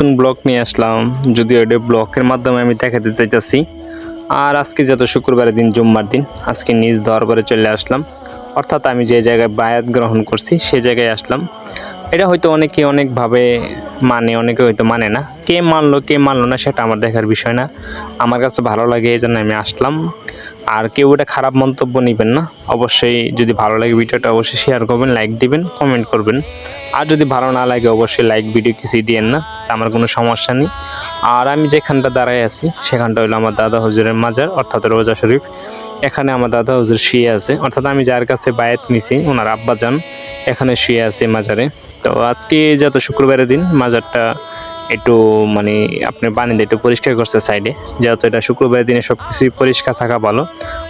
নতুন ব্লগ নিয়ে আসলাম, যদিও এটা ব্লকের মাধ্যমে আমি দেখাতে চাইতেছি। আর আজকে যত শুক্রবারের দিন, জুম্মার দিন, আজকে নিজ দরবারে চলে আসলাম। অর্থাৎ আমি যে জায়গায় বায়াত গ্রহণ করছি, সে জায়গায় আসলাম। এটা হয়তো অনেকে অনেকভাবে মানে অনেকে হয়তো মানে না। কে মানলো কে মানলো না, সেটা আমার দেখার বিষয় না। আমার কাছে ভালো লাগে এই জন্য আমি আসলাম। আর কেউ এটা খারাপ মন্তব্য নেবেন না। অবশ্যই যদি ভালো লাগে ভিডিওটা অবশ্যই শেয়ার করবেন লাইক দিবেন কমেন্ট করবেন। আর যদি ভালো না লাগে অবশ্যই লাইক ভিডিও কিছুই দিয়েন না, তা আমার কোনো সমস্যা নেই। আর আমি যেখানটা দাঁড়ায় আছি, সেখানটা হলো আমার দাদা হুজুরের মাজার, অর্থাৎ রোজা শরীফ। এখানে আমার দাদা হুজুর শুয়ে আছে, অর্থাৎ আমি যার কাছে বায়াত নিছি, ওনার আব্বা যান, এখানে শুয়ে আছে মাজারে। তো আজকে যত শুক্রবারের দিন, মাজারটা একটু মানে আপনি পানি দিয়ে একটু পরিষ্কার করছে সাইডে যেহেতু এটা শুক্রবারের দিনে সব কিছুই পরিষ্কার থাকা ভালো।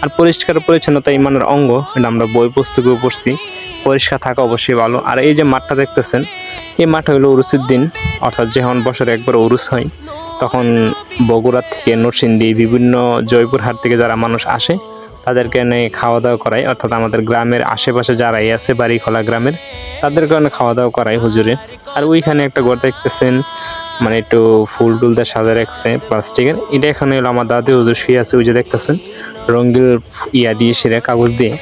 আর পরিষ্কার পরিচ্ছন্নতা ইমানের অঙ্গ, এটা আমরা বই পুস্তকেও পড়ছি, পরিষ্কার থাকা অবশ্যই ভালো। আর এই যে মাঠটা দেখতেছেন, এই মাঠটা হলো উরুসের দিন, অর্থাৎ যখন বছরে একবার উরুস হয়, তখন বগুড়া থেকে নরসিংদী বিভিন্ন জয়পুরহাট থেকে যারা মানুষ আসে তাদেরকে নিয়ে খাওয়া দাওয়া করাই, অর্থাৎ আমাদের গ্রামের আশেপাশে যারাই আছে, বাড়িখোলা গ্রামের, তাদেরকে কারণে খাওয়া দাওয়া করাই হুজুরে। আর ওইখানে একটা ঘর দেখতেছেন মানে একটু ফুল টুল দিয়ে সাজা রাখছে প্লাস্টিকের। এটা এখানে হলো আমার দাদি হুজুর শুয়ে আছে, ওই যে দেখতেছেন রঙ্গিল ইয়া দিয়ে সেরে কাগজ দিয়ে।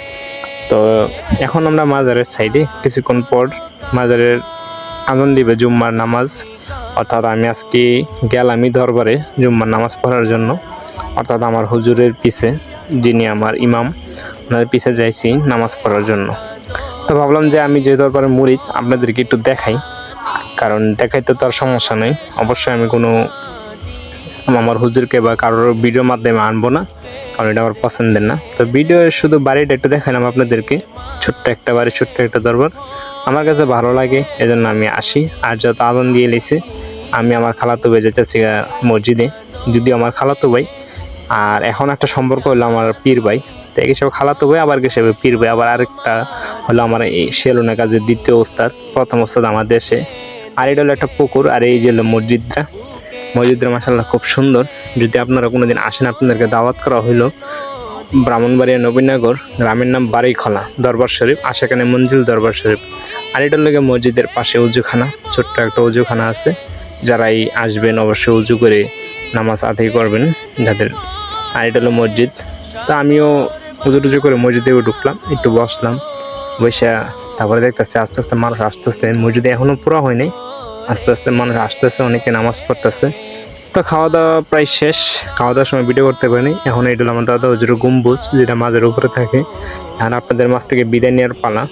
তো এখন আমরা মাজারের সাইডে কিছুক্ষণ পর মাজারের আনন্দ দিবে জুম্মার নামাজ, অর্থাৎ আমি আজকে গেলামই দরবারে জুম্মার নামাজ পড়ার জন্য, অর্থাৎ আমার হুজুরের পিছে। যিনি আমার ইমাম, ওনার পিছে যাইছি নামাজ পড়ার জন্য। তো ভাবলাম যে আমি যে দরবারে মুরিদ, আপনাদেরকে একটু দেখাই। কারণ দেখাইতে তো আর সমস্যা নেই। অবশ্যই আমি কোনো আমার হুজুরকে বা কারোর ভিডিও মাধ্যমে আনব না, কারণ এটা আমার পছন্দের না। তো ভিডিও শুধু বাড়িটা একটু দেখালাম আপনাদেরকে। ছোট্ট একটা বাড়ি, ছোট্ট একটা দরবার। আমার কাছে ভালো লাগে, এজন্য আমি আসি। আর যত আগুন দিয়ে লেছে, আমি আমার খালাতো ভাই যেতেছি মসজিদে। যদিও আমার খালাতো ভাই আর এখন একটা সম্পর্ক হলো আমার পীর ভাই। তো এক হিসেবে খালাতো ভাই, আবার হিসেবে পীর ভাই। আবার আরেকটা হলো আমার এই সেলুনা কাজের দ্বিতীয় ওস্তাদ, প্রথম ওস্তাদ আমার দেশে। আর এটা হলো একটা পুকুর, আর এই যে হলো মসজিদটা। মসজিদটা মাসাল্লাহ খুব সুন্দর। যদি আপনারা কোনোদিন আসেন, আপনাদেরকে দাওয়াত করা হইল ব্রাহ্মণবাড়িয়া নবীনগর, গ্রামের নাম বাড়িখলা, দরবার শরীফ, আশেখানে মঞ্জিল দরবার শরীফ। আর এটার লোকে মসজিদের পাশে উজুখানা, ছোট্ট একটা উজুখানা আছে। যারাই আসবেন অবশ্যই উজু করে নামাজ আদায় করবেন যাদের আর এটা হলো মসজিদ। তো আমিও উজু টুজু করে মসজিদে ঢুকলাম, একটু বসলাম। বসে তারপরে দেখতেছে আস্তে আস্তে মানুষ আসতেছে। মসজিদে এখনও পুরো হয়নি আস্তে আস্তে মানুষ আসতেছে, অনেকে নামাজ পড়তেছে। তো খাওয়া দাওয়া প্রায় শেষ। খাওয়া দাওয়ার সময় ভিডিও করতে পারিনি। এখন এটা আমার দাদা হুজুর গম্বুজ, যেটা মাঝের উপরে থাকে। আর আপনাদের মাছ থেকে বিদায় নেওয়ার পালা।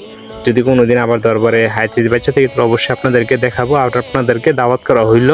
যদি কোনোদিন আবার দরবারে হাইতে বাচ্চা থেকে তো অবশ্যই আপনাদেরকে দেখাবো। আর আপনাদেরকে দাওয়াত করা হইল।